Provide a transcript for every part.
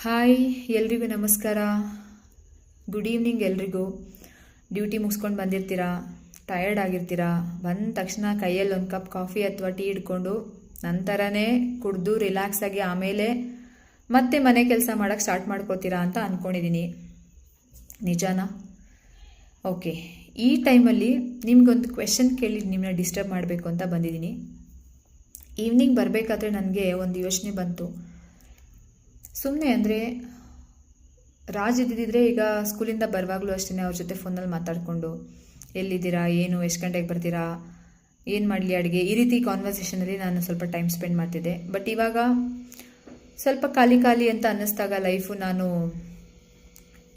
Hi, ಎಲ್ರಿಗೂ ನಮಸ್ಕಾರ. Good evening ಎಲ್ರಿಗೂ. ಡ್ಯೂಟಿ ಮುಗಿಸ್ಕೊಂಡು ಬಂದಿರ್ತೀರಾ? ಟಯರ್ಡ್ ಆಗಿರ್ತೀರಾ? ಬಂದ ತಕ್ಷಣ ಕೈಯಲ್ಲಿ ಒಂದು ಕಪ್ ಕಾಫಿ ಅಥವಾ ಟೀ ಇಟ್ಕೊಂಡು ನಂತರನೇ ಕುಡಿದು ರಿಲ್ಯಾಕ್ಸ್ ಆಗಿ ಆಮೇಲೆ ಮತ್ತೆ ಮನೆ ಕೆಲಸ ಮಾಡೋಕ್ಕೆ ಸ್ಟಾರ್ಟ್ ಮಾಡ್ಕೋತೀರಾ ಅಂತ ಅಂದ್ಕೊಂಡಿದ್ದೀನಿ ನಿಜಾನಾ? ಓಕೆ. ಈ ಟೈಮಲ್ಲಿ ನಿಮಗೊಂದು ಕ್ವೆಶನ್ ಕೇಳಿ ನಿಮ್ಮನ್ನ ಡಿಸ್ಟರ್ಬ್ ಮಾಡಬೇಕು ಅಂತ ಬಂದಿದ್ದೀನಿ ಈವ್ನಿಂಗ್ ಬರಬೇಕಾದ್ರೆ ನನಗೆ ಒಂದು ಯೋಚನೆ ಬಂತು. ಸುಮ್ಮನೆ ಅಂದರೆ ರಾಜ್ ಇದ್ದಿದ್ದರೆ ಈಗ ಸ್ಕೂಲಿಂದ ಬರುವಾಗಲೂ ಅಷ್ಟೇ ಅವ್ರ ಜೊತೆ ಫೋನಲ್ಲಿ ಮಾತಾಡಿಕೊಂಡು, ಎಲ್ಲಿದ್ದೀರಾ, ಏನು, ಎಷ್ಟು ಗಂಟೆಗೆ ಬರ್ತೀರಾ, ಏನು ಮಾಡಲಿ ಅಡುಗೆ? ಈ ರೀತಿ ಕಾನ್ವರ್ಸೇಷನಲ್ಲಿ ನಾನು ಸ್ವಲ್ಪ ಟೈಮ್ ಸ್ಪೆಂಡ್ ಮಾಡ್ತಿದ್ದೆ. ಬಟ್ ಇವಾಗ ಸ್ವಲ್ಪ ಖಾಲಿ ಖಾಲಿ ಅಂತ ಅನ್ನಿಸ್ದಾಗ ಲೈಫು ನಾನು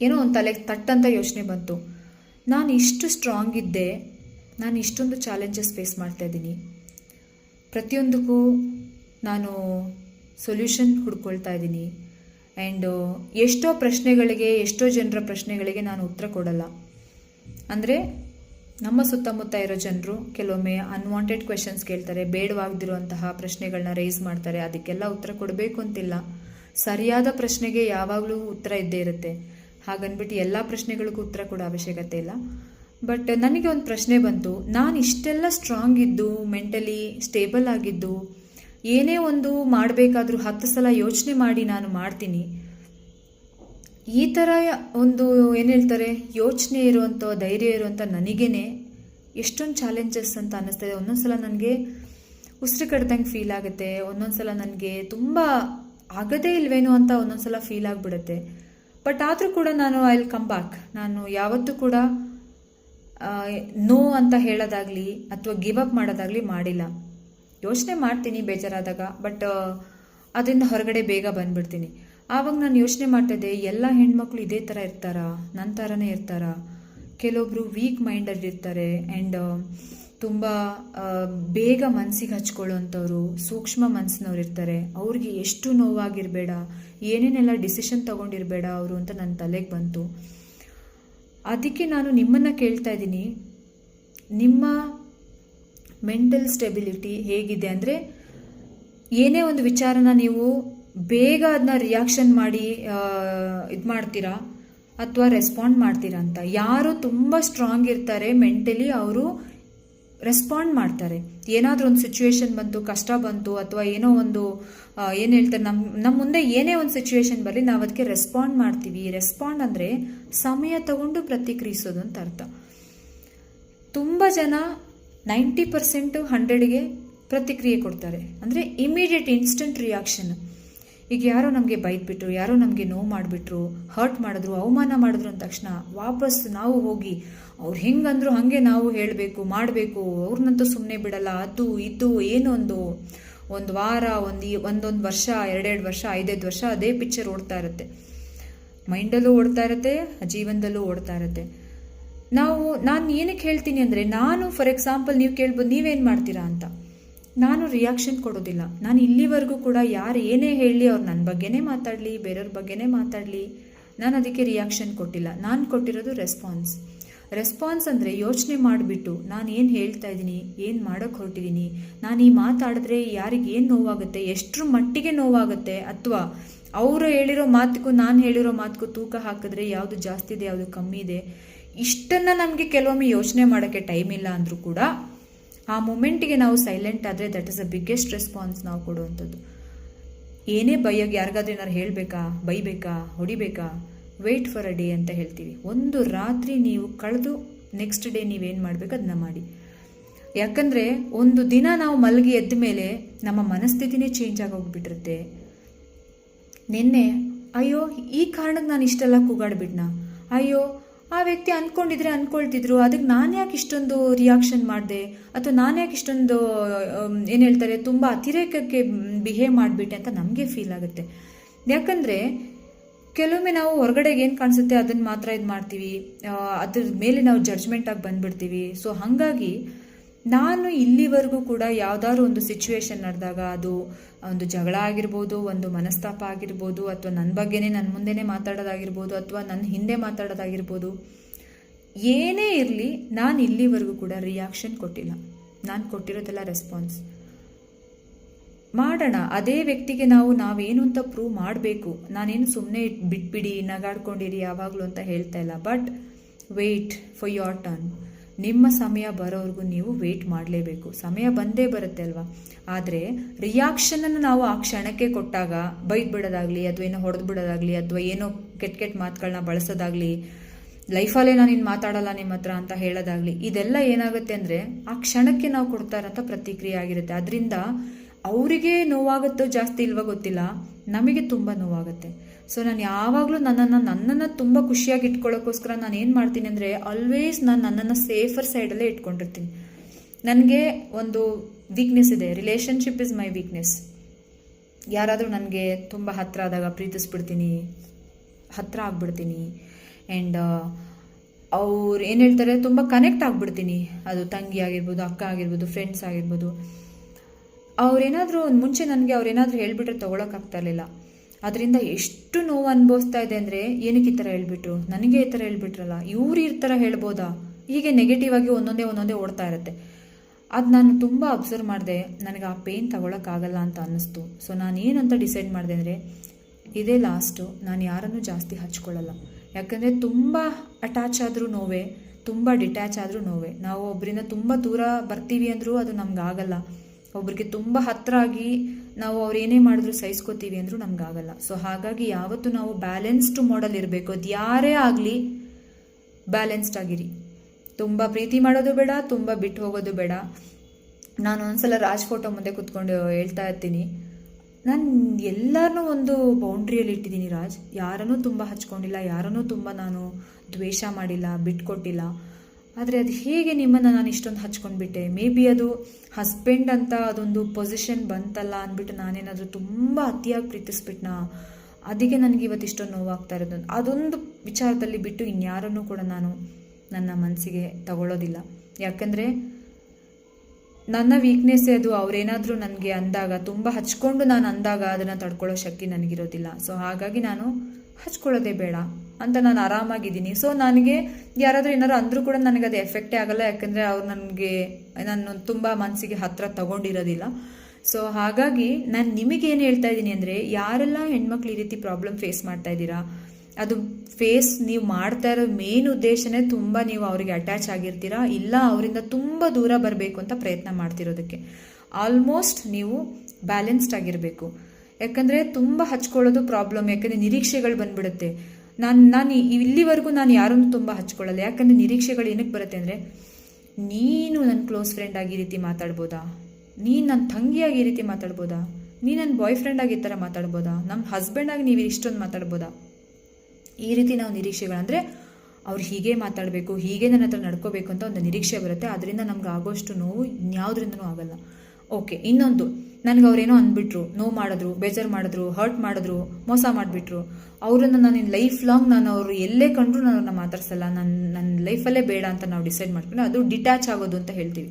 ಏನೋ ಒಂದು ತಲೆಗೆ ತಟ್ಟಂತ ಯೋಚನೆ ಬಂತು. ನಾನು ಇಷ್ಟು ಸ್ಟ್ರಾಂಗ್ ಇದ್ದೆ, ನಾನು ಇಷ್ಟೊಂದು ಚಾಲೆಂಜಸ್ ಫೇಸ್ ಮಾಡ್ತಾ ಇದ್ದೀನಿ. ಪ್ರತಿಯೊಂದಕ್ಕೂ ನಾನು ಸೊಲ್ಯೂಷನ್ ಹುಡ್ಕೊಳ್ತಾ ಇದ್ದೀನಿ. ಆ್ಯಂಡ್ ಎಷ್ಟೋ ಪ್ರಶ್ನೆಗಳಿಗೆ, ಎಷ್ಟೋ ಜನರ ಪ್ರಶ್ನೆಗಳಿಗೆ ನಾನು ಉತ್ತರ ಕೊಡಲ್ಲ. ಅಂದರೆ, ನಮ್ಮ ಸುತ್ತಮುತ್ತ ಇರೋ ಜನರು ಕೆಲವೊಮ್ಮೆ ಅನ್ವಾಂಟೆಡ್ ಕ್ವೆಶನ್ಸ್ ಕೇಳ್ತಾರೆ, ಬೇಡವಾಗದಿರುವಂತಹ ಪ್ರಶ್ನೆಗಳನ್ನ ರೈಸ್ ಮಾಡ್ತಾರೆ, ಅದಕ್ಕೆಲ್ಲ ಉತ್ತರ ಕೊಡಬೇಕು ಅಂತಿಲ್ಲ. ಸರಿಯಾದ ಪ್ರಶ್ನೆಗೆ ಯಾವಾಗಲೂ ಉತ್ತರ ಇದ್ದೇ ಇರುತ್ತೆ. ಹಾಗನ್ಬಿಟ್ಟು ಎಲ್ಲ ಪ್ರಶ್ನೆಗಳಿಗೂ ಉತ್ತರ ಕೊಡೋ ಅವಶ್ಯಕತೆ ಇಲ್ಲ. ಬಟ್ ನನಗೆ ಒಂದು ಪ್ರಶ್ನೆ ಬಂತು. ನಾನು ಇಷ್ಟೆಲ್ಲ ಸ್ಟ್ರಾಂಗ್ ಇದ್ದು ಮೆಂಟಲಿ ಸ್ಟೇಬಲ್ ಆಗಿದ್ದು, ಏನೇ ಒಂದು ಮಾಡಬೇಕಾದ್ರೂ ಹತ್ತು ಸಲ ಯೋಚನೆ ಮಾಡಿ ನಾನು ಮಾಡ್ತೀನಿ. ಈ ಥರ ಒಂದು, ಏನು ಹೇಳ್ತಾರೆ, ಯೋಚನೆ ಇರುವಂಥ ಧೈರ್ಯ ಇರುವಂಥ ನನಗೇನೆ ಎಷ್ಟೊಂದು ಚಾಲೆಂಜಸ್ ಅಂತ ಅನ್ನಿಸ್ತದೆ. ಒಂದೊಂದು ಸಲ ನನಗೆ ಉಸಿರು ಕಡ್ದಂಗೆ ಫೀಲ್ ಆಗುತ್ತೆ. ಒಂದೊಂದು ಸಲ ನನಗೆ ತುಂಬ ಆಗದೇ ಇಲ್ವೇನೋ ಅಂತ ಒಂದೊಂದು ಸಲ ಫೀಲ್ ಆಗಿಬಿಡುತ್ತೆ. ಬಟ್ ಆದರೂ ಕೂಡ ನಾನು ಐ ಕಮ್ ಬ್ಯಾಕ್ ನಾನು ಯಾವತ್ತೂ ಕೂಡ ನೋ ಅಂತ ಹೇಳೋದಾಗಲಿ ಅಥವಾ ಗಿವ್ ಅಪ್ ಮಾಡೋದಾಗಲಿ ಮಾಡಿಲ್ಲ. ಯೋಚನೆ ಮಾಡ್ತೀನಿ ಬೇಜಾರಾದಾಗ ಬಟ್ ಅದರಿಂದ ಹೊರಗಡೆ ಬೇಗ ಬಂದ್ಬಿಡ್ತೀನಿ. ಆವಾಗ ನಾನು ಯೋಚನೆ ಮಾಡ್ತಾಯಿದ್ದೆ, ಎಲ್ಲ ಹೆಣ್ಮಕ್ಳು ಇದೇ ಥರ ಇರ್ತಾರಾ? ನನ್ನ ಥರನೇ ಇರ್ತಾರಾ? ಕೆಲವೊಬ್ಬರು ವೀಕ್ ಮೈಂಡಲ್ಲಿ ಇರ್ತಾರೆ ಆ್ಯಂಡ್ ತುಂಬ ಬೇಗ ಮನಸ್ಸಿಗೆ ಹಚ್ಕೊಳ್ಳೋವಂಥವ್ರು, ಸೂಕ್ಷ್ಮ ಮನಸ್ಸಿನವ್ರು ಇರ್ತಾರೆ. ಅವ್ರಿಗೆ ಎಷ್ಟು ನೋವಾಗಿರಬೇಡ, ಏನೇನೆಲ್ಲ ಡಿಸಿಷನ್ ತೊಗೊಂಡಿರಬೇಡ ಅವರು ಅಂತ ನನ್ನ ತಲೆಗೆ ಬಂತು. ಅದಕ್ಕೆ ನಾನು ನಿಮ್ಮನ್ನು ಕೇಳ್ತಾ ಇದ್ದೀನಿ. ನಿಮ್ಮ ಮೆಂಟಲ್ ಸ್ಟೆಬಿಲಿಟಿ ಹೇಗಿದೆ ಅಂದರೆ, ಏನೇ ಒಂದು ವಿಚಾರನ ನೀವು ಬೇಗ ಅದನ್ನ ರಿಯಾಕ್ಷನ್ ಮಾಡಿ ಇದು ಮಾಡ್ತೀರಾ? ಅಥವಾ ರೆಸ್ಪಾಂಡ್ ಮಾಡ್ತೀರಾ ಅಂತ? ಯಾರು ತುಂಬ ಸ್ಟ್ರಾಂಗ್ ಇರ್ತಾರೆ ಮೆಂಟಲಿ ಅವರು ರೆಸ್ಪಾಂಡ್ ಮಾಡ್ತಾರೆ. ಏನಾದರೂ ಒಂದು ಸಿಚುವೇಶನ್ ಬಂತು ಕಷ್ಟ ಬಂತು, ಅಥವಾ ಏನೋ ಒಂದು ಏನು ಹೇಳ್ತಾರೆ ನಮ್ಮ ನಮ್ಮ ಮುಂದೆ ಏನೇ ಒಂದು ಸಿಚುವೇಶನ್ ಬರಲಿ, ನಾವು ಅದಕ್ಕೆ ರೆಸ್ಪಾಂಡ್ ಮಾಡ್ತೀವಿ. ರೆಸ್ಪಾಂಡ್ ಅಂದರೆ ಸಮಯ ತಗೊಂಡು ಪ್ರತಿಕ್ರಿಯಿಸೋದು ಅಂತ ಅರ್ಥ. ತುಂಬ ಜನ ನೈಂಟಿ ಪರ್ಸೆಂಟು ಹಂಡ್ರೆಡ್ಗೆ ಪ್ರತಿಕ್ರಿಯೆ ಕೊಡ್ತಾರೆ. ಅಂದರೆ ಇಮಿಡಿಯೇಟ್ ಇನ್ಸ್ಟಂಟ್ ರಿಯಾಕ್ಷನ್ ಈಗ ಯಾರೋ ನಮಗೆ ಬೈದ್ಬಿಟ್ರು, ಯಾರೋ ನಮಗೆ ನೋವು ಮಾಡಿಬಿಟ್ರು ಹರ್ಟ್ ಮಾಡಿದ್ರು, ಅವಮಾನ ಮಾಡಿದ್ರು ಅಂದ ತಕ್ಷಣ ವಾಪಸ್ ನಾವು ಹೋಗಿ ಅವ್ರು ಹೆಂಗಂದ್ರು ಹಾಗೆ ನಾವು ಹೇಳಬೇಕು, ಮಾಡಬೇಕು ಅವ್ರನ್ನಂತೂ ಸುಮ್ಮನೆ ಬಿಡಲ್ಲ, ಅದು ಇದು ಏನೊಂದು ಒಂದು ವಾರ, ಒಂದು ಒಂದೊಂದು ವರ್ಷ, ಎರಡೆರಡು ವರ್ಷ, ಐದೈದು ವರ್ಷ ಅದೇ ಪಿಕ್ಚರ್ ಓಡ್ತಾ ಇರುತ್ತೆ. ಮೈಂಡಲ್ಲೂ ಓಡ್ತಾ ಇರುತ್ತೆ, ಜೀವನದಲ್ಲೂ ಓಡ್ತಾ ಇರುತ್ತೆ. ನಾವು, ನಾನು ಏನಕ್ಕೆ ಹೇಳ್ತೀನಿ ಅಂದರೆ, ನಾನು ಫಾರ್ ಎಕ್ಸಾಂಪಲ್ ನೀವು ಕೇಳ್ಬೋದು ನೀವೇನು ಮಾಡ್ತೀರಾ ಅಂತ. ನಾನು ರಿಯಾಕ್ಷನ್ ಕೊಡೋದಿಲ್ಲ. ನಾನು ಇಲ್ಲಿವರೆಗೂ ಕೂಡ ಯಾರು ಏನೇ ಹೇಳಲಿ ಅವ್ರು ನನ್ನ ಬಗ್ಗೆನೇ ಮಾತಾಡಲಿ, ಬೇರೆಯವ್ರ ಬಗ್ಗೆನೇ ಮಾತಾಡಲಿ. ನಾನು ಅದಕ್ಕೆ ರಿಯಾಕ್ಷನ್ ಕೊಟ್ಟಿಲ್ಲ. ನಾನು ಕೊಟ್ಟಿರೋದು ರೆಸ್ಪಾನ್ಸ್ ರೆಸ್ಪಾನ್ಸ್ ಅಂದರೆ ಯೋಚನೆ ಮಾಡಿಬಿಟ್ಟು, ನಾನು ಏನು ಹೇಳ್ತಾ ಇದ್ದೀನಿ, ಏನು ಮಾಡೋಕ್ಕೆ ಹೊರಟಿದ್ದೀನಿ ನಾನು ಈ ಮಾತಾಡಿದ್ರೆ ಯಾರಿಗೆ ಏನು ನೋವಾಗುತ್ತೆ, ಎಷ್ಟರ ಮಟ್ಟಿಗೆ ನೋವಾಗುತ್ತೆ, ಅಥವಾ ಅವರು ಹೇಳಿರೋ ಮಾತಿಗೂ ನಾನು ಹೇಳಿರೋ ಮಾತಿಗೂ ತೂಕ ಹಾಕಿದ್ರೆ ಯಾವುದು ಜಾಸ್ತಿ ಇದೆ, ಯಾವುದು ಕಮ್ಮಿ ಇದೆ, ಇಷ್ಟನ್ನು ನಮಗೆ ಕೆಲವೊಮ್ಮೆ ಯೋಚನೆ ಮಾಡೋಕ್ಕೆ ಟೈಮ್ ಇಲ್ಲ ಅಂದರೂ ಕೂಡ ಆ ಮೂಮೆಂಟಿಗೆ ನಾವು ಸೈಲೆಂಟ್ ಆದರೆ that is a biggest response ನಾವು ಕೊಡುವಂಥದ್ದು. ಏನೇ ಬೈಯೋಗಿ ಯಾರಿಗಾದ್ರೂ ಏನಾದ್ರು ಹೇಳಬೇಕಾ? ಬೈಬೇಕಾ? ಹೊಡಿಬೇಕಾ? ವೆಯ್ಟ್ ಫಾರ್ ಅ ಡೇ ಅಂತ ಹೇಳ್ತೀವಿ. ಒಂದು ರಾತ್ರಿ ನೀವು ಕಳೆದು ನೆಕ್ಸ್ಟ್ ಡೇ ನೀವೇನು ಮಾಡಬೇಕು ಅದನ್ನ ಮಾಡಿ. ಯಾಕಂದರೆ ಒಂದು ದಿನ ನಾವು ಮಲಗಿ ಎದ್ದ ಮೇಲೆ ನಮ್ಮ ಮನಸ್ಥಿತಿನೇ ಚೇಂಜ್ ಆಗೋಗ್ಬಿಟ್ಟಿರುತ್ತೆ ನಿನ್ನೆ, ಅಯ್ಯೋ, ಈ ಕಾರಣಕ್ಕೆ ನಾನು ಇಷ್ಟೆಲ್ಲ ಕೂಗಾಡ್ಬಿಟ್ನಾ? ಅಯ್ಯೋ ಆ ವ್ಯಕ್ತಿ ಅಂದ್ಕೊಂಡಿದ್ರೆ ಅಂದ್ಕೊಳ್ತಿದ್ರು ಅದಕ್ಕೆ ನಾನು ಯಾಕೆ ಇಷ್ಟೊಂದು ರಿಯಾಕ್ಷನ್ ಮಾಡಿದೆ? ಅಥವಾ ನಾನು ಯಾಕೆ ಇಷ್ಟೊಂದು ಏನು ಹೇಳ್ತಾರೆ, ತುಂಬ ಅತಿರೇಕಕ್ಕೆ ಬಿಹೇವ್ ಮಾಡಿಬಿಟ್ಟೆ ಅಂತ ನಮಗೆ ಫೀಲ್ ಆಗುತ್ತೆ. ಯಾಕಂದರೆ, ಕೆಲವೊಮ್ಮೆ ನಾವು ಹೊರಗಡೆಗೆ ಏನು ಕಾಣಿಸುತ್ತೆ ಅದನ್ನು ಮಾತ್ರ ಇದು ಮಾಡ್ತೀವಿ. ಅದ್ರ ಮೇಲೆ ನಾವು ಜಡ್ಜ್ಮೆಂಟಾಗಿ ಬಂದುಬಿಡ್ತೀವಿ. ಸೊ ಹಾಗಾಗಿ ನಾನು ಇಲ್ಲಿವರೆಗೂ ಕೂಡ ಯಾವುದಾದ್ರು ಒಂದು ಸಿಚುವೇಶನ್ ನಡೆದಾಗ ಅದು ಒಂದು ಜಗಳ ಆಗಿರ್ಬೋದು, ಒಂದು ಮನಸ್ತಾಪ ಆಗಿರ್ಬೋದು, ಅಥವಾ ನನ್ನ ಬಗ್ಗೆನೇ ನನ್ನ ಮುಂದೆನೇ ಮಾತಾಡೋದಾಗಿರ್ಬೋದು, ಅಥವಾ ನನ್ನ ಹಿಂದೆ ಮಾತಾಡೋದಾಗಿರ್ಬೋದು, ಏನೇ ಇರಲಿ ನಾನು ಇಲ್ಲಿವರೆಗೂ ಕೂಡ ರಿಯಾಕ್ಷನ್ ಕೊಟ್ಟಿಲ್ಲ. ನಾನು ಕೊಟ್ಟಿರೋದೆಲ್ಲ ರೆಸ್ಪಾನ್ಸ್ ಮಾಡೋಣ, ಅದೇ ವ್ಯಕ್ತಿಗೆ ನಾವು ನಾವೇನು ಅಂತ ಪ್ರೂವ್ ಮಾಡಬೇಕು. ನಾನೇನು ಸುಮ್ಮನೆ ಬಿಟ್ಬಿಡಿ, ನಗಾಡ್ಕೊಂಡಿರಿ ಯಾವಾಗಲೂ ಅಂತ ಹೇಳ್ತಾ ಇಲ್ಲ. But wait for your turn ನಿಮ್ಮ ಸಮಯ ಬರೋವರೆಗೂ ನೀವು ವೇಟ್ ಮಾಡಲೇಬೇಕು. ಸಮಯ ಬಂದೇ ಬರುತ್ತೆ ಅಲ್ವಾ? ಆದರೆ ರಿಯಾಕ್ಷನನ್ನು ನಾವು ಆ ಕ್ಷಣಕ್ಕೆ ಕೊಟ್ಟಾಗ ಬೈದು ಬಿಡೋದಾಗಲಿ, ಅಥವಾ ಏನೋ ಹೊಡೆದು ಬಿಡೋದಾಗಲಿ, ಅಥವಾ ಏನೋ ಕೆಟ್ಟ ಕೆಟ್ಟ ಮಾತುಗಳನ್ನ ಬಳಸೋದಾಗಲಿ ಲೈಫಲ್ಲೇ ನಾನು ಇನ್ನು ಮಾತಾಡಲ್ಲ ನಿಮ್ಮ ಹತ್ರ ಅಂತ ಹೇಳೋದಾಗಲಿ, ಇದೆಲ್ಲ ಏನಾಗುತ್ತೆ ಅಂದರೆ ಆ ಕ್ಷಣಕ್ಕೆ ನಾವು ಕೊಡ್ತಾ ಇರೋಂಥ ಪ್ರತಿಕ್ರಿಯೆ ಆಗಿರುತ್ತೆ. ಅದರಿಂದ ಅವರಿಗೆ ನೋವಾಗುತ್ತೋ ಜಾಸ್ತಿ ಇಲ್ವೋ ಗೊತ್ತಿಲ್ಲ, ನಮಗೆ ತುಂಬ ನೋವಾಗುತ್ತೆ. ಸೊ ನಾನು ಯಾವಾಗಲೂ ನನ್ನನ್ನು ನನ್ನನ್ನು ತುಂಬ ಖುಷಿಯಾಗಿ ಇಟ್ಕೊಳ್ಳೋಕ್ಕೋಸ್ಕರ ನಾನು ಏನು ಮಾಡ್ತೀನಿ ಅಂದರೆ ಆಲ್ವೇಸ್ ನಾನು ನನ್ನನ್ನು ಸೇಫರ್ ಸೈಡಲ್ಲೇ ಇಟ್ಕೊಂಡಿರ್ತೀನಿ. ನನಗೆ ಒಂದು ವೀಕ್ನೆಸ್ ಇದೆ. ರಿಲೇಷನ್ಶಿಪ್ ಇಸ್ ಮೈ ವೀಕ್ನೆಸ್ ಯಾರಾದರೂ ನನಗೆ ತುಂಬ ಹತ್ತಿರ ಆದಾಗ ಪ್ರೀತಿಸ್ಬಿಡ್ತೀನಿ ಹತ್ತಿರ ಆಗ್ಬಿಡ್ತೀನಿ. ಆ್ಯಂಡ್ ಅವ್ರು ಏನು ಹೇಳ್ತಾರೆ, ತುಂಬ ಕನೆಕ್ಟ್ ಆಗಿಬಿಡ್ತೀನಿ. ಅದು ತಂಗಿ ಆಗಿರ್ಬೋದು, ಅಕ್ಕ ಆಗಿರ್ಬೋದು ಫ್ರೆಂಡ್ಸ್ ಆಗಿರ್ಬೋದು. ಅವ್ರೇನಾದರೂ ಮುಂಚೆ ನನಗೆ ಅವ್ರೇನಾದರೂ ಹೇಳಿಬಿಟ್ರೆ ತೊಗೊಳಕ್ಕಾಗ್ತಾ ಇರಲಿಲ್ಲ. ಅದರಿಂದ ಎಷ್ಟು ನೋವು ಅನುಭವಿಸ್ತಾ ಇದೆ ಅಂದರೆ ಏನಕ್ಕೆ ಈ ಥರ ಹೇಳ್ಬಿಟ್ರು? ನನಗೆ ಈ ಥರ ಹೇಳ್ಬಿಟ್ರಲ್ಲ? ಇವ್ರು ಈ ಥರ ಹೇಳ್ಬೋದಾ? ಹೀಗೆ ನೆಗೆಟಿವ್ ಆಗಿ ಒಂದೊಂದೇ ಒಂದೊಂದೇ ಓಡ್ತಾ ಇರುತ್ತೆ. ಅದು ನಾನು ತುಂಬ ಅಬ್ಸರ್ವ್ ಮಾಡಿದೆ. ನನಗೆ ಆ ಪೇನ್ ತಗೊಳಕ್ಕಾಗಲ್ಲ ಅಂತ ಅನ್ನಿಸ್ತು. ಸೊ ನಾನು ಏನಂತ ಡಿಸೈಡ್ ಮಾಡಿದೆ ಅಂದರೆ, ಇದೇ ಲಾಸ್ಟು ನಾನು ಯಾರನ್ನು ಜಾಸ್ತಿ ಹಚ್ಕೊಳ್ಳಲ್ಲ. ಯಾಕಂದರೆ ತುಂಬ ಅಟ್ಯಾಚ್ ಆದರೂ ನೋವೇ, ತುಂಬ ಡಿಟ್ಯಾಚ್ ಆದರೂ ನೋವೇ. ನಾವು ಒಬ್ಬರಿಂದ ತುಂಬ ದೂರ ಬರ್ತೀವಿ ಅಂದರೂ ಅದು ನಮ್ಗೆ ಆಗಲ್ಲ. ಒಬ್ರಿಗೆ ತುಂಬ ಹತ್ತಿರ ಆಗಿ ನಾವು ಅವ್ರು ಏನೇ ಮಾಡಿದ್ರು ಸಹಿಸ್ಕೋತೀವಿ ಅಂದರೂ ನಮ್ಗೆ ಆಗಲ್ಲ ಸೊ ಹಾಗಾಗಿ ಯಾವತ್ತು ನಾವು ಬ್ಯಾಲೆನ್ಸ್ಡ್ ಮಾಡಲ್ ಇರಬೇಕು. ಅದು ಯಾರೇ ಆಗಲಿ ಬ್ಯಾಲೆನ್ಸ್ಡ್ ಆಗಿರಿ. ತುಂಬ ಪ್ರೀತಿ ಮಾಡೋದು ಬೇಡ, ತುಂಬ ಬಿಟ್ಟು ಹೋಗೋದು ಬೇಡ. ನಾನು ಒಂದ್ಸಲ ರಾಜ್ ಫೋಟೋ ಮುಂದೆ ಕೂತ್ಕೊಂಡು ಹೇಳ್ತಾ ಇರ್ತೀನಿ. ನಾನು ಎಲ್ಲರನ್ನೂ ಒಂದು ಬೌಂಡ್ರಿಯಲ್ಲಿ ಇಟ್ಟಿದ್ದೀನಿ ರಾಜ್. ಯಾರನ್ನೂ ತುಂಬ ಹಚ್ಕೊಂಡಿಲ್ಲ, ಯಾರನ್ನೂ ತುಂಬ ನಾನು ದ್ವೇಷ ಮಾಡಿಲ್ಲ, ಬಿಟ್ಕೊಟ್ಟಿಲ್ಲ. ಆದರೆ ಅದು ಹೇಗೆ ನಿಮ್ಮನ್ನು ನಾನು ಇಷ್ಟೊಂದು ಹಚ್ಕೊಂಡ್ಬಿಟ್ಟೆ? ಮೇ ಬಿ ಅದು ಹಸ್ಬೆಂಡ್ ಅಂತ ಅದೊಂದು ಪೊಸಿಷನ್ ಬಂತಲ್ಲ ಅಂದ್ಬಿಟ್ಟು ನಾನೇನಾದರೂ ತುಂಬ ಅತಿಯಾಗಿ ಪ್ರೀತಿಸ್ಬಿಟ್ನಾ? ಅದಕ್ಕೆ ನನಗೆ ಇವತ್ತು ಇಷ್ಟೊಂದು ನೋವಾಗ್ತಾ ಇರೋದು. ಅದೊಂದು ವಿಚಾರದಲ್ಲಿ ಬಿಟ್ಟು ಇನ್ಯಾರನ್ನೂ ಕೂಡ ನಾನು ನನ್ನ ಮನಸ್ಸಿಗೆ ತಗೊಳ್ಳೋದಿಲ್ಲ ಯಾಕಂದರೆ ನನ್ನ ವೀಕ್ನೆಸ್ಸೇ ಅದು ಅವರೇನಾದರೂ ನನಗೆ ಅಂದಾಗ, ತುಂಬ ಹಚ್ಕೊಂಡು ನಾನು ಅಂದಾಗ ಅದನ್ನು ತಡ್ಕೊಳ್ಳೋ ಶಕ್ತಿ ನನಗಿರೋದಿಲ್ಲ. ಸೊ ಹಾಗಾಗಿ ನಾನು ಹಚ್ಕೊಳ್ಳೋದೇ ಬೇಡ. ಅಂತ ನಾನು ಆರಾಮಾಗಿದ್ದೀನಿ. ಸೊ ನನಗೆ ಯಾರಾದರೂ ಏನಾರು ಅಂದರೂ ಕೂಡ ನನಗೆ ಅದು ಎಫೆಕ್ಟೇ ಆಗಲ್ಲ. ಯಾಕಂದರೆ ಅವ್ರು ನನಗೆ ನಾನು ತುಂಬ ಮನಸ್ಸಿಗೆ ಹತ್ತಿರ ತಗೊಂಡಿರೋದಿಲ್ಲ. ಸೊ ಹಾಗಾಗಿ ನಾನು ನಿಮಗೇನು ಹೇಳ್ತಾ ಇದ್ದೀನಿ ಅಂದರೆ, ಯಾರೆಲ್ಲ ಹೆಣ್ಮಕ್ಳು ಈ ರೀತಿ ಪ್ರಾಬ್ಲಮ್ ಫೇಸ್ ಮಾಡ್ತಾ ಇದ್ದೀರಾ, ಅದು ಫೇಸ್ ನೀವು ಮಾಡ್ತಾ ಇರೋ ಮೇನ್ ಉದ್ದೇಶನೇ ತುಂಬ ನೀವು ಅವರಿಗೆ ಅಟ್ಯಾಚ್ ಆಗಿರ್ತೀರಾ, ಇಲ್ಲ ಅವರಿಂದ ತುಂಬ ದೂರ ಬರಬೇಕು ಅಂತ ಪ್ರಯತ್ನ ಮಾಡ್ತಿರೋದಕ್ಕೆ. ಆಲ್ಮೋಸ್ಟ್ ನೀವು ಬ್ಯಾಲೆನ್ಸ್ಡ್ ಆಗಿರಬೇಕು. ಯಾಕಂದರೆ ತುಂಬ ಹಚ್ಕೊಳ್ಳೋದು ಪ್ರಾಬ್ಲಮ್ ಯಾಕಂದರೆ ನಿರೀಕ್ಷೆಗಳು ಬಂದ್ಬಿಡುತ್ತೆ. ನಾನು ನಾನು ಇಲ್ಲಿವರೆಗೂ ನಾನು ಯಾರನ್ನು ತುಂಬ ಹಚ್ಕೊಳ್ಳಲ್ಲ. ಯಾಕಂದರೆ ನಿರೀಕ್ಷೆಗಳು ಏನಕ್ಕೆ ಬರುತ್ತೆ ಅಂದರೆ, ನೀನು ನನ್ನ ಕ್ಲೋಸ್ ಫ್ರೆಂಡ್ ಆಗಿ ಈ ರೀತಿ ಮಾತಾಡ್ಬೋದಾ? ನೀನು ನನ್ನ ತಂಗಿಯಾಗಿ ಈ ರೀತಿ ಮಾತಾಡ್ಬೋದಾ? ನೀ ನನ್ನ ಬಾಯ್ ಫ್ರೆಂಡ್ ಆಗಿ ಈ ಥರ ಮಾತಾಡ್ಬೋದಾ? ನಮ್ಮ ಹಸ್ಬೆಂಡಾಗಿ ನೀವು ಇಷ್ಟೊಂದು ಮಾತಾಡ್ಬೋದಾ? ಈ ರೀತಿ ನಾವು ನಿರೀಕ್ಷೆಗಳಂದರೆ ಅವ್ರು ಹೀಗೆ ಮಾತಾಡಬೇಕು, ಹೀಗೆ ನನ್ನ ಹತ್ರ ನಡ್ಕೋಬೇಕು ಅಂತ ಒಂದು ನಿರೀಕ್ಷೆ ಬರುತ್ತೆ. ಅದರಿಂದ ನಮ್ಗೆ ಆಗೋಷ್ಟು ನೋವು ಇನ್ಯಾವುದ್ರಿಂದನೂ ಆಗಲ್ಲ. ಓಕೆ ಇನ್ನೊಂದು. ನನಗೆ ಅವ್ರೇನೋ ಅಂದ್ಬಿಟ್ರು, ನೋವು ಮಾಡಿದ್ರು, ಬೇಜಾರು ಮಾಡಿದ್ರು ಹರ್ಟ್ ಮಾಡಿದ್ರು, ಮೋಸ ಮಾಡಿಬಿಟ್ರು. ಅವರನ್ನು ನಾನು ಲೈಫ್ ಲಾಂಗ್ ನಾನು ಅವರು ಎಲ್ಲೇ ಕಂಡ್ರು ನಾನು ಅವ್ರನ್ನ ಮಾತಾಡ್ಸಲ್ಲ. ನನ್ನ ನನ್ನ ಲೈಫಲ್ಲೇ ಬೇಡ ಅಂತ ನಾವು ಡಿಸೈಡ್ ಮಾಡ್ಕೊಂಡು ಅದು ಡಿಟ್ಯಾಚ್ ಆಗೋದು ಅಂತ ಹೇಳ್ತೀವಿ.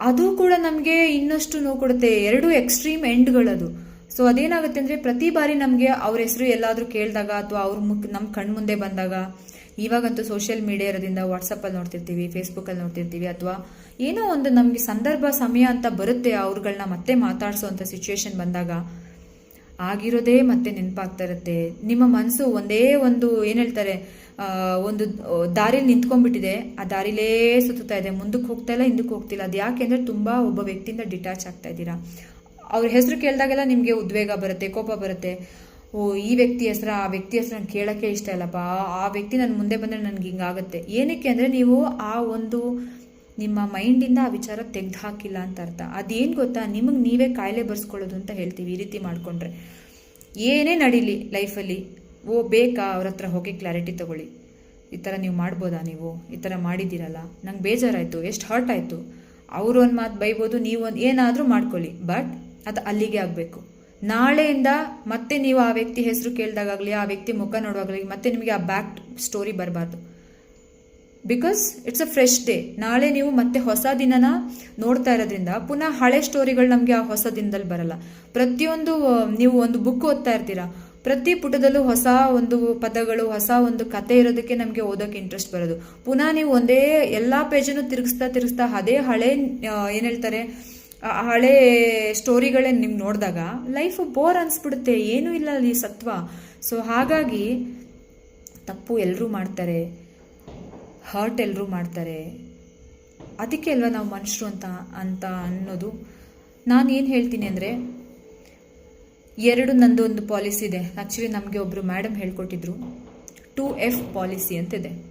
ಅದು ಕೂಡ ನಮಗೆ ಇನ್ನಷ್ಟು ನೋವು ಕೊಡುತ್ತೆ. ಎರಡು ಎಕ್ಸ್ಟ್ರೀಮ್ ಎಂಡ್ಗಳದು ಸೊ ಅದೇನಾಗುತ್ತೆ ಅಂದರೆ ಪ್ರತಿ ಬಾರಿ ನಮಗೆ ಅವ್ರ ಹೆಸರು ಎಲ್ಲಾದರೂ ಕೇಳಿದಾಗ ಅಥವಾ ಅವ್ರ ಮುಖ ನಮ್ಮ ಕಣ್ಮುಂದೆ ಬಂದಾಗ ಇವಾಗಂತೂ ಸೋಷಿಯಲ್ ಮೀಡಿಯಾ ಇರೋದ್ರಿಂದ ವಾಟ್ಸಪ್ಪಲ್ಲಿ ನೋಡ್ತಿರ್ತೀವಿ ಫೇಸ್ಬುಕ್ಕಲ್ಲಿ ನೋಡ್ತಿರ್ತೀವಿ ಅಥವಾ ಏನೋ ಒಂದು ನಮಗೆ ಸಂದರ್ಭ, ಸಮಯ ಅಂತ ಬರುತ್ತೆ ಅವ್ರುಗಳನ್ನ ಮತ್ತೆ ಮಾತಾಡಿಸೋವಂಥ ಸಿಚುವೇಶನ್ ಬಂದಾಗ, ಆಗಿರೋದೇ ಮತ್ತೆ ನೆನಪಾಗ್ತಾ ಇರುತ್ತೆ. ನಿಮ್ಮ ಮನಸ್ಸು ಒಂದೇ ಒಂದು ಏನು ಹೇಳ್ತಾರೆ ಒಂದು ದಾರಿಲಿ ನಿಂತ್ಕೊಂಡ್ಬಿಟ್ಟಿದೆ. ಆ ದಾರಿಲೇ ಸುತ್ತಾ ಇದೆ. ಮುಂದಕ್ಕೆ ಹೋಗ್ತಾ ಇಲ್ಲ, ಹಿಂದಕ್ಕೆ ಹೋಗ್ತಿಲ್ಲ. ಅದು ಯಾಕೆಂದರೆ ತುಂಬ ಒಬ್ಬ ವ್ಯಕ್ತಿಯಿಂದ ಡಿಟ್ಯಾಚ್ ಆಗ್ತಾ ಇದ್ದೀರಾ. ಅವ್ರ ಹೆಸರು ಕೇಳಿದಾಗೆಲ್ಲ ನಿಮಗೆ ಉದ್ವೇಗ ಬರುತ್ತೆ, ಕೋಪ ಬರುತ್ತೆ. ಓ, ಈ ವ್ಯಕ್ತಿ ಹೆಸರು, ಆ ವ್ಯಕ್ತಿ ಹೆಸರು ನಂಗೆ ಕೇಳೋಕ್ಕೆ ಇಷ್ಟ ಇಲ್ಲಪ್ಪ. ಆ- ವ್ಯಕ್ತಿ ನನ್ನ ಮುಂದೆ ಬಂದರೆ ನನಗೆ ಹಿಂಗಾಗುತ್ತೆ ಏನಕ್ಕೆ ಅಂದರೆ ನೀವು ಆ ಒಂದು ನಿಮ್ಮ ಮೈಂಡಿಂದ ಆ ವಿಚಾರ ತೆಗೆದು ಹಾಕಿಲ್ಲ ಅಂತ ಅರ್ಥ. ಅದೇನು ಗೊತ್ತಾ? ನಿಮಗೆ ನೀವೇ ಕಾಯಿಲೆ ಬರ್ಸ್ಕೊಳ್ಳೋದು ಅಂತ ಹೇಳ್ತೀವಿ ಈ ರೀತಿ ಮಾಡಿಕೊಂಡ್ರೆ. ಏನೇ ನಡೀಲಿ ಲೈಫಲ್ಲಿ ಓ, ಬೇಕಾ? ಅವ್ರ ಹತ್ರ ಹೋಗಿ ಕ್ಲಾರಿಟಿ ತಗೊಳ್ಳಿ. ಈ ಥರ ನೀವು ಮಾಡ್ಬೋದಾ ನೀವು? ಈ ಥರ ಮಾಡಿದ್ದೀರಲ್ಲ? ನಂಗೆ ಬೇಜಾರಾಯಿತು. ಎಷ್ಟು ಹರ್ಟ್ ಆಯಿತು. ಅವರು ಒಂದು ಮಾತು ಬೈಬೋದು, ನೀವು ಒಂದು ಏನಾದರೂ ಮಾಡ್ಕೊಳ್ಳಿ. ಬಟ್ ಅದು ಅಲ್ಲಿಗೆ ಆಗಬೇಕು. ನಾಳೆಯಿಂದ ಮತ್ತೆ ನೀವು ಆ ವ್ಯಕ್ತಿ ಹೆಸರು ಕೇಳಿದಾಗಲಿ ಆ ವ್ಯಕ್ತಿ ಮುಖ ನೋಡುವಾಗಲಿ, ಮತ್ತೆ ನಿಮಗೆ ಆ ಬ್ಯಾಕ್ ಸ್ಟೋರಿ ಬರಬಾರ್ದು. Because it's a fresh day ನಾಳೆ ನೀವು ಮತ್ತೆ ಹೊಸ ದಿನನ ನೋಡ್ತಾ ಇರೋದ್ರಿಂದ, ಪುನಃ ಹಳೆ ಸ್ಟೋರಿಗಳು ನಮಗೆ ಆ ಹೊಸ ದಿನದಲ್ಲಿ ಬರಲ್ಲ. ಪ್ರತಿಯೊಂದು ನೀವು ಒಂದು ಬುಕ್ ಓದ್ತಾ ಇರ್ತೀರಾ, ಪ್ರತಿ ಪುಟದಲ್ಲೂ ಹೊಸ ಒಂದು ಪದಗಳು, ಹೊಸ ಒಂದು ಕತೆ ಇರೋದಕ್ಕೆ ನಮಗೆ ಓದೋಕೆ ಇಂಟ್ರೆಸ್ಟ್ ಬರೋದು. ಪುನಃ ನೀವು ಒಂದೇ ಎಲ್ಲ ಪೇಜನ್ನು ತಿರುಗಿಸ್ತಾ ತಿರುಗಿಸ್ತಾ, ಅದೇ ಹಳೆ ಏನು ಹೇಳ್ತಾರೆ ಹಳೆ ಸ್ಟೋರಿಗಳೇ ನಿಮ್ಗೆ ನೋಡಿದಾಗ ಲೈಫ್ ಬೋರ್ ಅನಿಸ್ಬಿಡುತ್ತೆ, ಏನೂ ಇಲ್ಲ ಅಲ್ಲಿ ಸತ್ವ. ಸೊ ಹಾಗಾಗಿ ತಪ್ಪು ಎಲ್ಲರೂ ಮಾಡ್ತಾರೆ ಹರ್ಟ್ ಎಲ್ಲರೂ ಮಾಡ್ತಾರೆ. ಅದಕ್ಕೆ ಅಲ್ವಾ ನಾವು ಮನುಷ್ಯರು ಅಂತ ಅಂತ ಅನ್ನೋದು. ನಾನು ಏನು ಹೇಳ್ತೀನಿ ಅಂದರೆ, ಎರಡು ನಂದು ಒಂದು ಪಾಲಿಸಿ ಇದೆ. ಆ್ಯಕ್ಚುಲಿ ನಮಗೆ ಒಬ್ಬರು ಮೇಡಮ್ ಹೇಳ್ಕೊಟ್ಟಿದ್ರು. ಟು ಎಫ್ ಪಾಲಿಸಿ ಅಂತಿದೆ.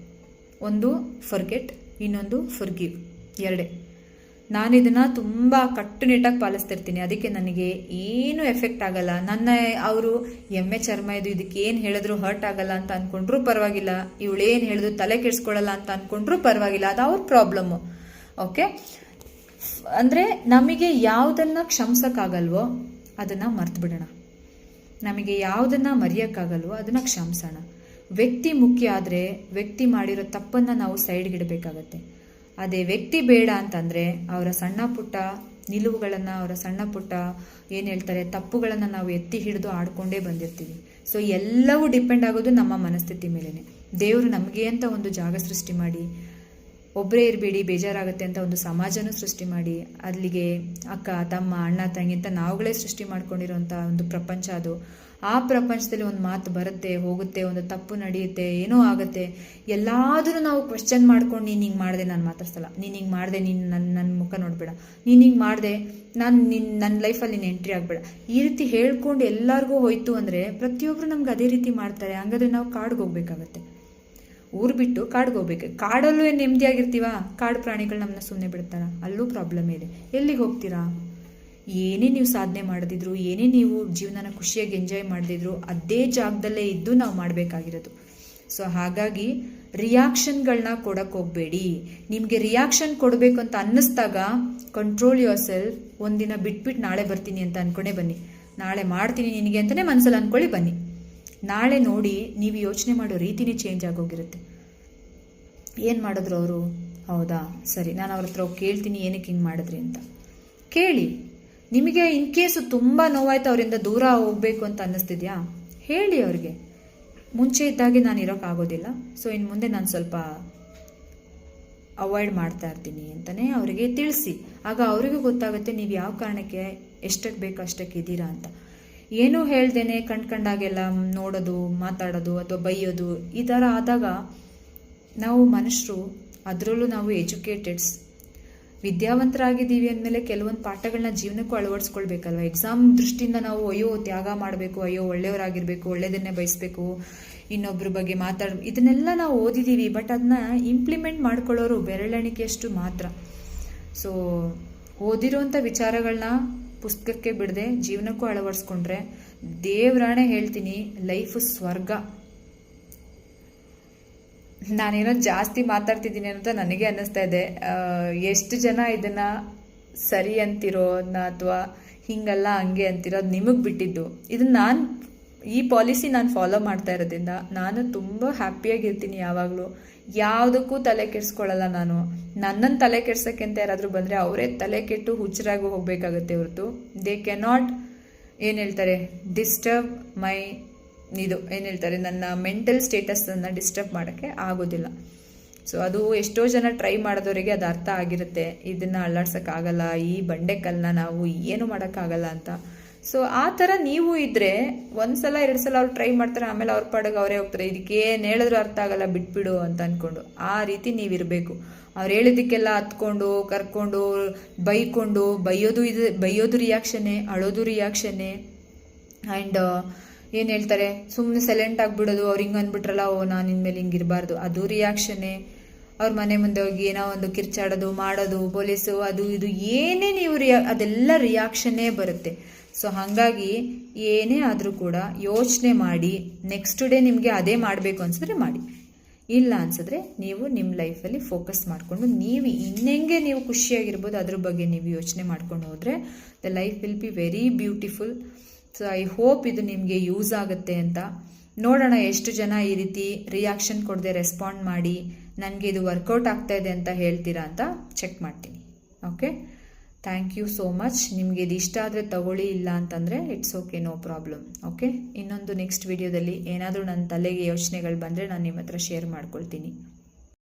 ಒಂದು ಫರ್ಗೆಟ್ ಇನ್ನೊಂದು ಫರ್ಗಿವ್ ಎರಡೇ. ನಾನು ಇದನ್ನು ತುಂಬ ಕಟ್ಟುನಿಟ್ಟಾಗಿ ಪಾಲಿಸ್ತಿರ್ತೀನಿ. ಅದಕ್ಕೆ ನನಗೆ ಏನು ಎಫೆಕ್ಟ್ ಆಗಲ್ಲ. ನನ್ನ ಅವರು ಎಮ್ಮೆ ಚರ್ಮ ಇದು ಇದಕ್ಕೆ ಏನು ಹೇಳಿದ್ರು ಹರ್ಟ್ ಆಗಲ್ಲ ಅಂತ ಅಂದ್ಕೊಂಡ್ರೂ ಪರವಾಗಿಲ್ಲ. ಇವಳೇನು ಹೇಳಿದ್ರು ತಲೆ ಕೆಡಿಸ್ಕೊಳ್ಳಲ್ಲ ಅಂತ ಅಂದ್ಕೊಂಡ್ರೂ ಪರವಾಗಿಲ್ಲ. ಅದು ಅವ್ರ ಪ್ರಾಬ್ಲಮ್ಮು ಓಕೆ ಅಂದರೆ ನಮಗೆ ಯಾವುದನ್ನು ಕ್ಷಮಿಸೋಕ್ಕಾಗಲ್ವೋ ಅದನ್ನು ಮರ್ತು ಬಿಡೋಣ ನಮಗೆ ಯಾವುದನ್ನು ಮರೆಯೋಕ್ಕಾಗಲ್ವೋ ಅದನ್ನು ಕ್ಷಮಿಸೋಣ. ವ್ಯಕ್ತಿ ಮುಖ್ಯ ಆದರೆ ವ್ಯಕ್ತಿ ಮಾಡಿರೋ ತಪ್ಪನ್ನು ನಾವು ಸೈಡ್ಗಿಡಬೇಕಾಗತ್ತೆ ಅದೇ ವ್ಯಕ್ತಿ ಬೇಡ ಅಂತಂದರೆ ಅವರ ಸಣ್ಣ ಪುಟ್ಟ ನಿಲುವುಗಳನ್ನು, ಅವರ ಸಣ್ಣ ಪುಟ್ಟ ಏನು ಹೇಳ್ತಾರೆ, ತಪ್ಪುಗಳನ್ನು ನಾವು ಎತ್ತಿ ಹಿಡಿದು ಆಡ್ಕೊಂಡೇ ಬಂದಿರ್ತೀವಿ. ಸೊ ಎಲ್ಲವೂ ಡಿಪೆಂಡ್ ಆಗೋದು ನಮ್ಮ ಮನಸ್ಥಿತಿ ಮೇಲೇ ದೇವರು ನಮಗೆ ಅಂತ ಒಂದು ಜಾಗ ಸೃಷ್ಟಿ ಮಾಡಿ ಒಬ್ಬರೇ ಇರಬೇಡಿ, ಬೇಜಾರಾಗುತ್ತೆ ಅಂತ ಒಂದು ಸಮಾಜನೂ ಸೃಷ್ಟಿ ಮಾಡಿ, ಅಲ್ಲಿಗೆ ಅಕ್ಕ, ತಮ್ಮ, ಅಣ್ಣ, ತಂಗಿ ಅಂತ ನಾವುಗಳೇ ಸೃಷ್ಟಿ ಮಾಡ್ಕೊಂಡಿರೋಂಥ ಒಂದು ಪ್ರಪಂಚ ಅದು. ಆ ಪ್ರಪಂಚದಲ್ಲಿ ಒಂದು ಮಾತು ಬರುತ್ತೆ, ಹೋಗುತ್ತೆ, ಒಂದು ತಪ್ಪು ನಡೆಯುತ್ತೆ, ಏನೋ ಆಗುತ್ತೆ. ಎಲ್ಲಾದರೂ ನಾವು ಕ್ವಶನ್ ಮಾಡ್ಕೊಂಡು ನೀನು ಹಿಂಗೆ ಮಾಡಿದೆ, ನಾನು ಮಾತಾಡ್ಸಲ್ಲ. ನೀನು ಹಿಂಗೆ ಮಾಡಿದೆ, ನೀನು ನನ್ನ ನನ್ನ ಮುಖ ನೋಡಬೇಡ. ನೀನು ಹಿಂಗೆ ಮಾಡಿದೆ, ನಾನು ನಿನ್ನ ನನ್ನ ಲೈಫಲ್ಲಿ ನೀನು ಎಂಟ್ರಿ ಆಗಬೇಡ. ಈ ರೀತಿ ಹೇಳ್ಕೊಂಡು ಎಲ್ಲರಿಗೂ ಹೋಯ್ತು ಅಂದರೆ ಪ್ರತಿಯೊಬ್ಬರು ನಮ್ಗೆ ಅದೇ ರೀತಿ ಮಾಡ್ತಾರೆ. ಹಂಗಾದ್ರೆ ನಾವು ಕಾಡ್ಗೆ ಹೋಗ್ಬೇಕಾಗತ್ತೆ. ಊರು ಬಿಟ್ಟು ಕಾಡ್ಗೆ ಹೋಗ್ಬೇಕು. ಕಾಡಲ್ಲೂ ಏನು ನೆಮ್ಮದಿಯಾಗಿರ್ತೀವ? ಕಾಡು ಪ್ರಾಣಿಗಳು ನಮ್ಮನ್ನ ಸುಮ್ಮನೆ ಬಿಡ್ತಾರ? ಅಲ್ಲೂ ಪ್ರಾಬ್ಲಮ್ ಇದೆ. ಎಲ್ಲಿಗೆ ಹೋಗ್ತೀರಾ? ಏನೇ ನೀವು ಸಾಧನೆ ಮಾಡದಿದ್ರು, ಏನೇ ನೀವು ಜೀವನನ ಖುಷಿಯಾಗಿ ಎಂಜಾಯ್ ಮಾಡದಿದ್ರು, ಅದೇ ಜಾಗದಲ್ಲೇ ಇದ್ದು ನಾವು ಮಾಡಬೇಕಾಗಿರೋದು. ಸೊ ಹಾಗಾಗಿ ರಿಯಾಕ್ಷನ್ಗಳನ್ನ ಕೊಡಕ್ಕೆ ಹೋಗಬೇಡಿ. ನಿಮಗೆ ರಿಯಾಕ್ಷನ್ ಕೊಡಬೇಕು ಅಂತ ಅನ್ನಿಸ್ದಾಗ ಕಂಟ್ರೋಲ್ ಯುವರ್ ಸೆಲ್ಫ್ ಒಂದಿನ ಬಿಟ್ಬಿಟ್ಟು ನಾಳೆ ಬರ್ತೀನಿ ಅಂತ ಅನ್ಕೊಂಡೆ ಬನ್ನಿ. ನಾಳೆ ಮಾಡ್ತೀನಿ ನಿನಗೆ ಅಂತಲೇ ಮನಸ್ಸಲ್ಲಿ ಅಂದ್ಕೊಳ್ಳಿ ಬನ್ನಿ. ನಾಳೆ ನೋಡಿ ನೀವು ಯೋಚನೆ ಮಾಡೋ ರೀತಿನೇ ಚೇಂಜ್ ಆಗೋಗಿರುತ್ತೆ. ಏನು ಮಾಡಿದ್ರು ಅವರು? ಹೌದಾ? ಸರಿ, ನಾನು ಅವ್ರ ಹತ್ರ ಕೇಳ್ತೀನಿ ಏನಕ್ಕೆ ಹಿಂಗೆ ಮಾಡಿದ್ರಿ ಅಂತ. ಕೇಳಿ. ನಿಮಗೆ ಇನ್ ಕೇಸು ತುಂಬ ನೋವಾಯ್ತು ಅವರಿಂದ ದೂರ ಹೋಗಬೇಕು ಅಂತ ಅನ್ನಿಸ್ತಿದ್ಯಾ? ಹೇಳಿ ಅವ್ರಿಗೆ. ಮುಂಚೆ ಇದ್ದಾಗೆ ನಾನು ಇರೋಕ್ಕಾಗೋದಿಲ್ಲ. ಸೊ ಇನ್ನು ಮುಂದೆ ನಾನು ಸ್ವಲ್ಪ ಅವಾಯ್ಡ್ ಮಾಡ್ತಾ ಇರ್ತೀನಿ ಅಂತಲೇ ಅವರಿಗೆ ತಿಳಿಸಿ. ಆಗ ಅವರಿಗೂ ಗೊತ್ತಾಗುತ್ತೆ ನೀವು ಯಾವ ಕಾರಣಕ್ಕೆ ಎಷ್ಟಕ್ಕೆ ಬೇಕು ಅಷ್ಟಕ್ಕೆ ಇದ್ದೀರಾ ಅಂತ. ಏನೂ ಹೇಳ್ದೇನೆ ಕಂಡ್ಕಂಡಾಗೆಲ್ಲ ನೋಡೋದು, ಮಾತಾಡೋದು ಅಥವಾ ಬೈಯೋದು ಈ ಥರ ಆದಾಗ ನಾವು ಮನುಷ್ಯರು ಅದರಲ್ಲೂ ನಾವು ಎಜುಕೇಟೆಡ್ಸ್ ವಿದ್ಯಾವಂತರಾಗಿದ್ದೀವಿ ಅಂದಮೇಲೆ ಕೆಲವೊಂದು ಪಾಠಗಳನ್ನ ಜೀವನಕ್ಕೂ ಅಳವಡಿಸ್ಕೊಳ್ಬೇಕಲ್ವ? ಎಕ್ಸಾಮ್ ದೃಷ್ಟಿಯಿಂದ ನಾವು ಅಯ್ಯೋ, ತ್ಯಾಗ ಮಾಡಬೇಕು, ಅಯ್ಯೋ, ಒಳ್ಳೆಯವರಾಗಿರಬೇಕು, ಒಳ್ಳೆಯದನ್ನೇ ಬಯಸಬೇಕು ಇನ್ನೊಬ್ಬರ ಬಗ್ಗೆ ಮಾತಾಡ, ಇದನ್ನೆಲ್ಲ ನಾವು ಓದಿದ್ದೀವಿ ಬಟ್ ಅದನ್ನ ಇಂಪ್ಲಿಮೆಂಟ್ ಮಾಡ್ಕೊಳ್ಳೋರು ಬೆರಳೆಣಿಕೆಯಷ್ಟು ಮಾತ್ರ. ಸೊ ಓದಿರೋಂಥ ವಿಚಾರಗಳನ್ನ ಪುಸ್ತಕಕ್ಕೆ ಬಿಡದೆ ಜೀವನಕ್ಕೂ ಅಳವಡಿಸ್ಕೊಂಡ್ರೆ ದೇವ್ರಾಣೆ ಹೇಳ್ತೀನಿ ಲೈಫ್ ಸ್ವರ್ಗ. ನಾನೇನೋ ಜಾಸ್ತಿ ಮಾತಾಡ್ತಿದ್ದೀನಿ ಅಂತ ನನಗೆ ಅನ್ನಿಸ್ತಾ ಇದೆ. ಎಷ್ಟು ಜನ ಇದನ್ನ ಸರಿ ಅಂತಿರೋದನ್ನ ಅಥವಾ ಹಿಂಗಲ್ಲ ಹಂಗೆ ಅಂತಿರೋದು ನಿಮಗೆ ಬಿಟ್ಟಿದ್ದು. ಇದನ್ನ ನಾನು, ಈ ಪಾಲಿಸಿ ನಾನು ಫಾಲೋ ಮಾಡ್ತಾ ಇರೋದ್ರಿಂದ ನಾನು ತುಂಬ ಹ್ಯಾಪಿಯಾಗಿರ್ತೀನಿ ಯಾವಾಗಲೂ. ಯಾವುದಕ್ಕೂ ತಲೆ ಕೆಡಿಸ್ಕೊಳ್ಳಲ್ಲ ನಾನು. ನನ್ನನ್ನು ತಲೆ ಕೆಡ್ಸೋಕ್ಕೆ ಅಂತ ಯಾರಾದರೂ ಬಂದರೆ ಅವರೇ ತಲೆ ಕೆಟ್ಟು ಹುಚ್ಚರಾಗಿ ಹೋಗಬೇಕಾಗತ್ತೆ ಹೊರತು. ದೇ ಕೆನಾಟ್ ಏನು ಹೇಳ್ತಾರೆ ಡಿಸ್ಟರ್ಬ್ ಮೈ ಇದು ಏನು ಹೇಳ್ತಾರೆ, ನನ್ನ ಮೆಂಟಲ್ ಸ್ಟೇಟಸನ್ನು ಡಿಸ್ಟರ್ಬ್ ಮಾಡೋಕ್ಕೆ ಆಗೋದಿಲ್ಲ. ಸೊ ಅದು ಎಷ್ಟೋ ಜನ ಟ್ರೈ ಮಾಡಿದವರಿಗೆ ಅದು ಅರ್ಥ ಆಗಿರುತ್ತೆ. ಇದನ್ನು ಅಲ್ಲಾಡ್ಸೋಕ್ಕಾಗಲ್ಲ, ಈ ಬಂಡೆಕಲ್ಲನ್ನ ನಾವು ಏನು ಮಾಡೋಕ್ಕಾಗಲ್ಲ ಅಂತ. ಸೊ ಆ ಥರ ನೀವು ಇದ್ದರೆ ಒಂದು ಸಲ ಎರಡು ಸಲ ಅವ್ರು ಟ್ರೈ ಮಾಡ್ತಾರೆ, ಆಮೇಲೆ ಅವ್ರ ಪಾಡಗ ಅವರೇ ಹೋಗ್ತಾರೆ. ಇದಕ್ಕೆ ಏನು ಹೇಳಿದ್ರು ಅರ್ಥ ಆಗಲ್ಲ, ಬಿಟ್ಬಿಡು ಅಂತ ಅಂದ್ಕೊಂಡು ಆ ರೀತಿ ನೀವಿರಬೇಕು. ಅವ್ರು ಹೇಳಿದ್ದಕ್ಕೆಲ್ಲ ಹತ್ಕೊಂಡು, ಕರ್ಕೊಂಡು, ಬೈಕೊಂಡು, ಬೈಯೋದು ಇದು, ಬೈಯೋದು ರಿಯಾಕ್ಷನ್ನೇ ಅಳೋದು ರಿಯಾಕ್ಷನ್ನೇ ಆ್ಯಂಡ್ ಏನು ಹೇಳ್ತಾರೆ? ಸುಮ್ಮನೆ ಸೈಲೆಂಟ್ ಆಗಿಬಿಡೋದು, ಅವ್ರು ಹಿಂಗೆ ಅಂದ್ಬಿಟ್ರಲ್ಲ, ಓ, ನಾನು ಇನ್ಮೇಲೆ ಹಿಂಗೆ ಇರಬಾರ್ದು. ಅದು ರಿಯಾಕ್ಷನ್ನೇ ಅವ್ರ ಮನೆ ಮುಂದೆ ಹೋಗಿ ಏನೋ ಒಂದು ಕಿರ್ಚಾಡೋದು, ಮಾಡೋದು, ಪೊಲೀಸು, ಅದು ಇದು ಏನೇ ನೀವು ರಿಯಾ, ಅದೆಲ್ಲ ರಿಯಾಕ್ಷನ್ನೇ ಬರುತ್ತೆ. ಸೊ ಹಾಗಾಗಿ ಏನೇ ಆದರೂ ಕೂಡ ಯೋಚನೆ ಮಾಡಿ ನೆಕ್ಸ್ಟ್ ಡೇ ನಿಮಗೆ ಅದೇ ಮಾಡಬೇಕು ಅನ್ಸಿದ್ರೆ ಮಾಡಿ. ಇಲ್ಲ ಅನ್ಸಿದ್ರೆ ನೀವು ನಿಮ್ಮ ಲೈಫಲ್ಲಿ ಫೋಕಸ್ ಮಾಡಿಕೊಂಡು, ನೀವು ಇನ್ನೆಂಗೆ ನೀವು ಖುಷಿಯಾಗಿರ್ಬೋದು, ಅದ್ರ ಬಗ್ಗೆ ನೀವು ಯೋಚನೆ ಮಾಡ್ಕೊಂಡು ಹೋದರೆ the life will be very beautiful so I hope ಇದು ನಿಮಗೆ ಯೂಸ್ ಆಗುತ್ತೆ ಅಂತ. ನೋಡೋಣ ಎಷ್ಟು ಜನ ಈ ರೀತಿ ರಿಯಾಕ್ಷನ್ ಕೊಡದೆ ರೆಸ್ಪಾಂಡ್ ಮಾಡಿ ನನಗೆ ಇದು ವರ್ಕೌಟ್ ಆಗ್ತಾ ಇದೆ ಅಂತ ಹೇಳ್ತೀರಾ ಅಂತ ಚೆಕ್ ಮಾಡ್ತೀನಿ. Okay thank you so much ನಿಮಗೆ ಇದು ಇಷ್ಟ ಆದರೆ ತಗೊಳ್ಳಿ, ಇಲ್ಲ ಅಂತಂದರೆ it's okay no problem okay ಇನ್ನೊಂದು ನೆಕ್ಸ್ಟ್ ವಿಡಿಯೋದಲ್ಲಿ ಏನಾದರೂ ನನ್ನ ತಲೆಗೆ ಯೋಚನೆಗಳು ಬಂದರೆ ನಾನು ನಿಮ್ಮ ಹತ್ರ ಶೇರ್ ಮಾಡ್ಕೊಳ್ತೀನಿ.